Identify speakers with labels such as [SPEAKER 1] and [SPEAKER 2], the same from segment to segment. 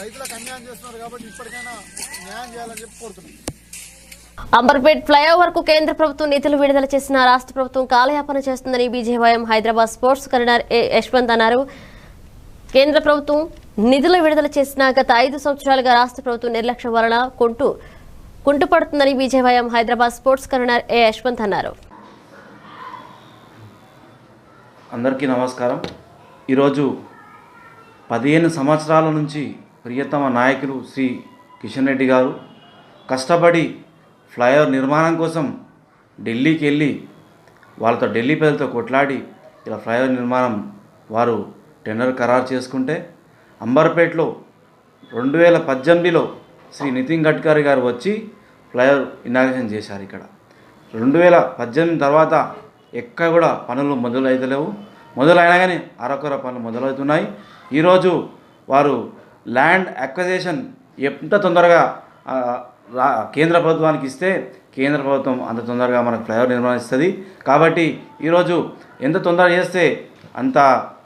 [SPEAKER 1] రైతులకు అన్యాయం చేస్తున్నారు కాబట్టి ఇప్పటికైనా న్యాయం చేయాలని చెప్పి కోరుతున్నాం.
[SPEAKER 2] అంబర్పేట్ ఫ్లైఓవర్కు కేంద్ర ప్రభుత్వం నిధులు విడుదల చేసిన రాష్ట్ర ప్రభుత్వం కాలయాపన చేస్తుందని BJYM Hyderabad sports convener A Yashwant అన్నారు. కేంద్ర ప్రభుత్వం నిధులు విడుదల చేసిన గత ఐదు సంవత్సరాలుగా రాష్ట్ర ప్రభుత్వం నిర్లక్ష్యం వలన కుంటు కుంటుపడుతుందని BJYM Hyderabad sports convener A Yashwant అన్నారు.
[SPEAKER 3] అందరికీ నమస్కారం. ఈరోజు పదిహేను సంవత్సరాల నుంచి ప్రియతమ నాయకులు శ్రీ కిషన్ రెడ్డి గారు కష్టపడి ఫ్లైఓవర్ నిర్మాణం కోసం ఢిల్లీకి వెళ్ళి వాళ్ళతో ఢిల్లీ ప్రజలతో కొట్లాడి ఇలా ఫ్లైఓవర్ నిర్మాణం వారు టెండర్ ఖరారు చేసుకుంటే అంబర్పేటలో రెండు వేల పద్దెనిమిదిలో శ్రీ నితిన్ గడ్కరీ గారు వచ్చి ఫ్లైఓవర్ ఇనాగ్రేషన్ చేశారు ఇక్కడ. రెండు వేల పద్దెనిమిది తర్వాత ఎక్కడ కూడా పనులు మొదలైతలేవు. మొదలైనా కానీ అరకొర పనులు మొదలవుతున్నాయి. ఈరోజు వారు ల్యాండ్ అక్వజేషన్ ఎంత తొందరగా రా కేంద్ర ప్రభుత్వానికి ఇస్తే కేంద్ర ప్రభుత్వం అంత తొందరగా మనకు ఫ్లైఓవర్ నిర్మాణం ఇస్తుంది. కాబట్టి ఈరోజు ఎంత తొందరగా చేస్తే అంత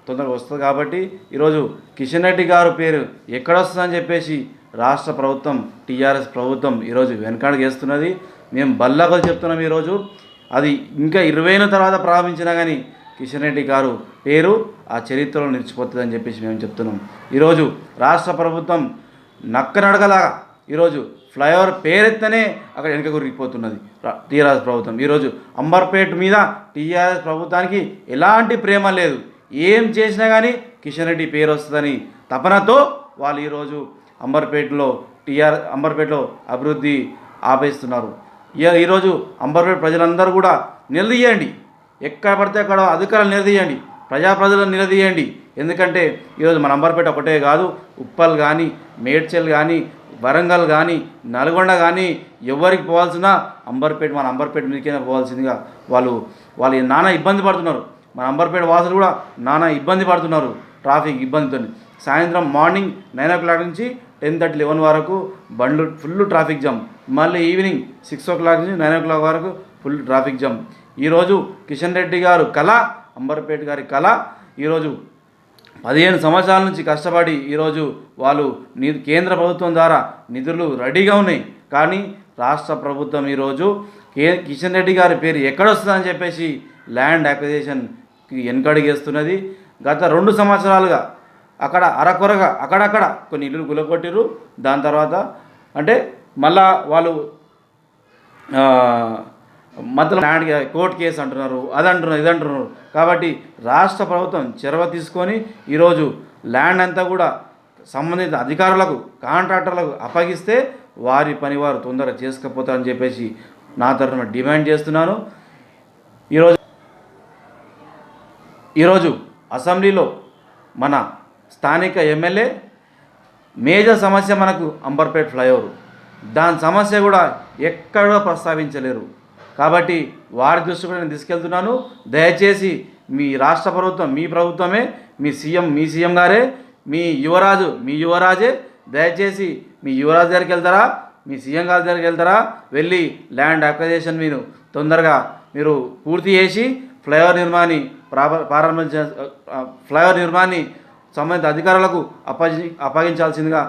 [SPEAKER 3] తొందరగా వస్తుంది కాబట్టి ఈరోజు కిషన్ రెడ్డి గారు పేరు ఎక్కడ వస్తుందని చెప్పేసి రాష్ట్ర ప్రభుత్వం టీఆర్ఎస్ ప్రభుత్వం ఈరోజు వెనకాడికి వేస్తున్నది మేము బల్లాగా చెప్తున్నాం ఈరోజు. అది ఇంకా ఇరవై తర్వాత ప్రారంభించినా కానీ కిషన్ రెడ్డి గారు పేరు ఆ చరిత్రలో నిలిచిపోతుందని చెప్పేసి మేము చెప్తున్నాం. ఈరోజు రాష్ట్ర ప్రభుత్వం నక్కనడగలాగా ఈరోజు ఫ్లైఓవర్ పేరెత్తనే అక్కడ వెనుక గురిగిపోతున్నది టీఆర్ఎస్ ప్రభుత్వం. ఈరోజు అంబర్పేట మీద టీఆర్ఎస్ ప్రభుత్వానికి ఎలాంటి ప్రేమ లేదు. ఏం చేసినా కానీ కిషన్ రెడ్డి పేరు వస్తుందని తపనతో వాళ్ళు ఈరోజు అంబర్పేటలో టీఆర్ అంబర్పేటలో అభివృద్ధి ఆపేస్తున్నారు. ఈరోజు అంబర్పేట ప్రజలందరూ కూడా నిలదీయండి. ఎక్కడ పడితే అక్కడ అధికారులు నిలదీయండి ప్రజా ప్రజలను నిలదీయండి. ఎందుకంటే ఈరోజు మన అంబర్పేట ఒకటే కాదు ఉప్పల్ కానీ మేడ్చల్ కానీ వరంగల్ కానీ నల్గొండ కానీ ఎవరికి పోవాల్సిన అంబర్పేట మన అంబర్పేట మీదకైనా పోవాల్సిందిగా వాళ్ళు వాళ్ళు నానా ఇబ్బంది పడుతున్నారు. మన అంబర్పేట వాసులు కూడా నానా ఇబ్బంది పడుతున్నారు ట్రాఫిక్ ఇబ్బందితో సాయంత్రం మార్నింగ్ నైన్ ఓ క్లాక్ నుంచి టెన్ థర్టీ లెవెన్ వరకు బండ్లు ఫుల్ ట్రాఫిక్ జామ్. మళ్ళీ ఈవినింగ్ సిక్స్ ఓ క్లాక్ నుంచి నైన్ ఓ క్లాక్ వరకు ఫుల్ ట్రాఫిక్ జామ్. ఈరోజు కిషన్ రెడ్డి గారు కళ అంబర్పేట్ గారి కళ ఈరోజు పదిహేను సంవత్సరాల నుంచి కష్టపడి ఈరోజు వాళ్ళు ని కేంద్ర ప్రభుత్వం ద్వారా నిధులు రెడీగా ఉన్నాయి. కానీ రాష్ట్ర ప్రభుత్వం ఈరోజు కే కిషన్ రెడ్డి గారి పేరు ఎక్కడ వస్తుందని చెప్పేసి ల్యాండ్ అక్విజిషన్కి వెనకడిగేస్తున్నది గత రెండు సంవత్సరాలుగా అక్కడ అరకొరగా అక్కడక్కడ కొన్ని ఇల్లులు గులగొట్టిరు దాని తర్వాత అంటే మళ్ళా వాళ్ళు మధ్యలో ల్యాండ్ కోర్టు కేసు అంటున్నారు అది అంటున్నారు ఇది అంటున్నారు. కాబట్టి రాష్ట్ర ప్రభుత్వం చొరవ తీసుకొని ఈరోజు ల్యాండ్ అంతా కూడా సంబంధిత అధికారులకు కాంట్రాక్టర్లకు అప్పగిస్తే వారి పని వారు తొందరగా చేసుకపోతారని చెప్పేసి నా తరఫున డిమాండ్ చేస్తున్నాను. ఈరోజు ఈరోజు అసెంబ్లీలో మన స్థానిక ఎమ్మెల్యే మేజర్ సమస్య మనకు అంబర్పేట్ ఫ్లైఓవర్. దాని సమస్య కూడా ఎక్కడో ప్రస్తావించలేరు. కాబట్టి వారి దృష్టి కూడా నేను తీసుకెళ్తున్నాను. దయచేసి మీ రాష్ట్ర ప్రభుత్వం మీ ప్రభుత్వమే మీ సీఎం మీ సీఎం గారే మీ యువరాజు మీ యువరాజే దయచేసి మీ యువరాజు దగ్గరికి వెళ్తారా మీ సీఎం గారి దగ్గరికి వెళ్తారా వెళ్ళి ల్యాండ్ అక్వైజేషన్ మీరు తొందరగా మీరు పూర్తి చేసి ఫ్లైఓవర్ నిర్మాణి ప్రార- ప్రారంభించ ఫ్లైఓవర్ నిర్మాణి సంబంధిత అధికారులకు అప్పగి అప్పగించాల్సిందిగా